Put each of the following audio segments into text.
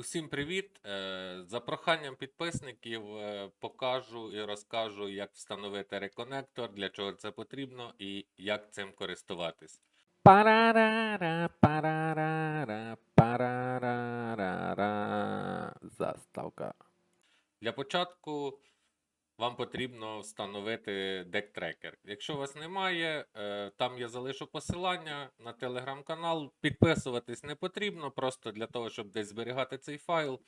Усім привіт! Е, За проханням підписників е, покажу і розкажу, як встановити реконектор, для чого це потрібно і як цим користуватись. Парарара, парарара, парарара. Заставка. Для початку вам потрібно встановити дектрекер. Якщо у вас немає, е, там я залишу посилання на телеграм-канал. Підписуватись не потрібно, просто для того, щоб десь зберігати цей файл.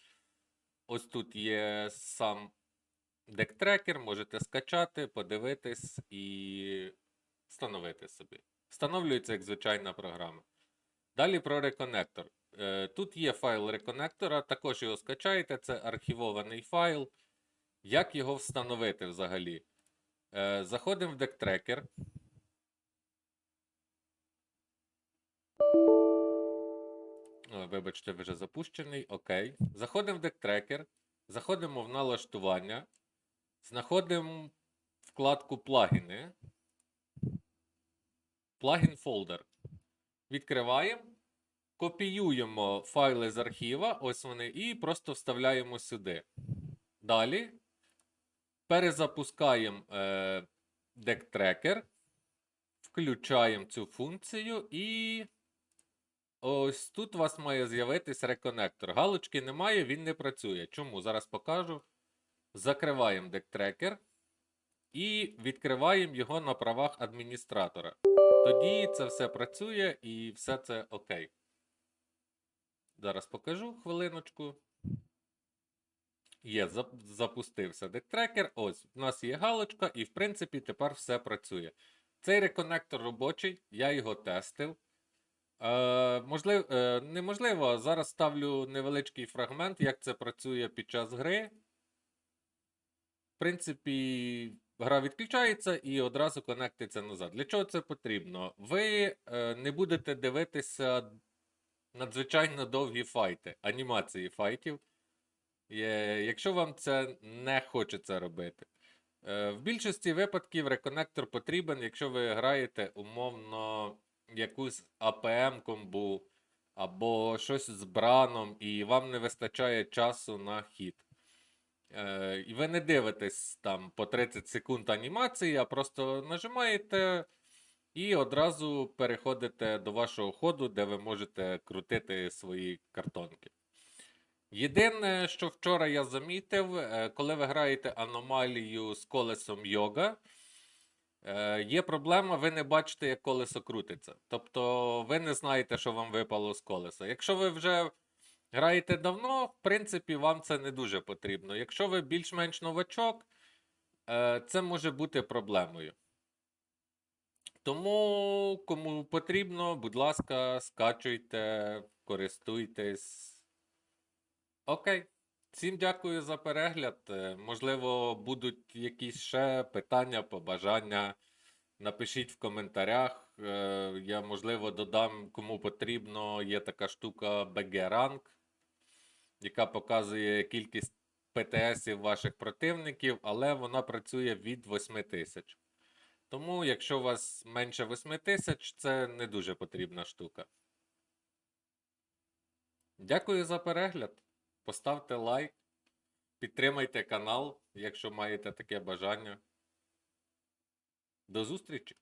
Ось тут є сам дектрекер, можете скачати, подивитись і встановити собі. Встановлюється як звичайна програма. Далі про реконектор. Е, Тут є файл реконектора, також його скачаєте, це архівований файл. Як його встановити взагалі? Е, Заходимо в дектрекер. Вибачте, вже запущений. Окей. Заходимо в дектрекер. Заходимо в налаштування. Знаходимо вкладку плагіни. Плагін фолдер. Відкриваємо. Копіюємо файли з архіва, ось вони, і просто вставляємо сюди. Далі перезапускаємо е, дектрекер, включаємо цю функцію, і ось тут у вас має з'явитись реконектор. Галочки немає, він не працює. Чому? Зараз покажу. Закриваємо дектрекер і відкриваємо його на правах адміністратора. Тоді це все працює і все це окей. Зараз покажу хвилиночку. Є, запустився дектрекер. Ось, у нас є галочка, і в принципі тепер все працює. Цей реконектор робочий, я його тестив. Е, можлив, е, неможливо, зараз ставлю невеличкий фрагмент, як це працює під час гри. В принципі, гра відключається і одразу конектиться назад. Для чого це потрібно? Ви е, не будете дивитися надзвичайно довгі файти, анімації файтів. Якщо вам це не хочеться робити. Е, В більшості випадків реконектор потрібен, якщо ви граєте умовно якусь АПМ-комбу або щось з браном, і вам не вистачає часу на хід. Е, І ви не дивитесь там по 30 секунд анімації, а просто нажимаєте і одразу переходите до вашого ходу, де ви можете крутити свої картонки. Єдине, що вчора я замітив, е, коли ви граєте аномалію з колесом йога, е, є проблема, ви не бачите, як колесо крутиться. Тобто ви не знаєте, що вам випало з колеса. Якщо ви вже граєте давно, в принципі, вам це не дуже потрібно. Якщо ви більш-менш новачок, е, це може бути проблемою. Тому, кому потрібно, будь ласка, скачуйте, користуйтесь. Окей. Всім дякую за перегляд. Е, Можливо, будуть якісь ще питання, побажання. Напишіть в коментарях. Е, Я, можливо, додам, кому потрібно. Є така штука BG Rank, яка показує кількість ПТСів ваших противників, але вона працює від 8 тисяч. Тому, якщо у вас менше 8 тисяч, це не дуже потрібна штука. Дякую за перегляд. Поставте лайк, підтримайте канал, якщо маєте таке бажання. До зустрічі!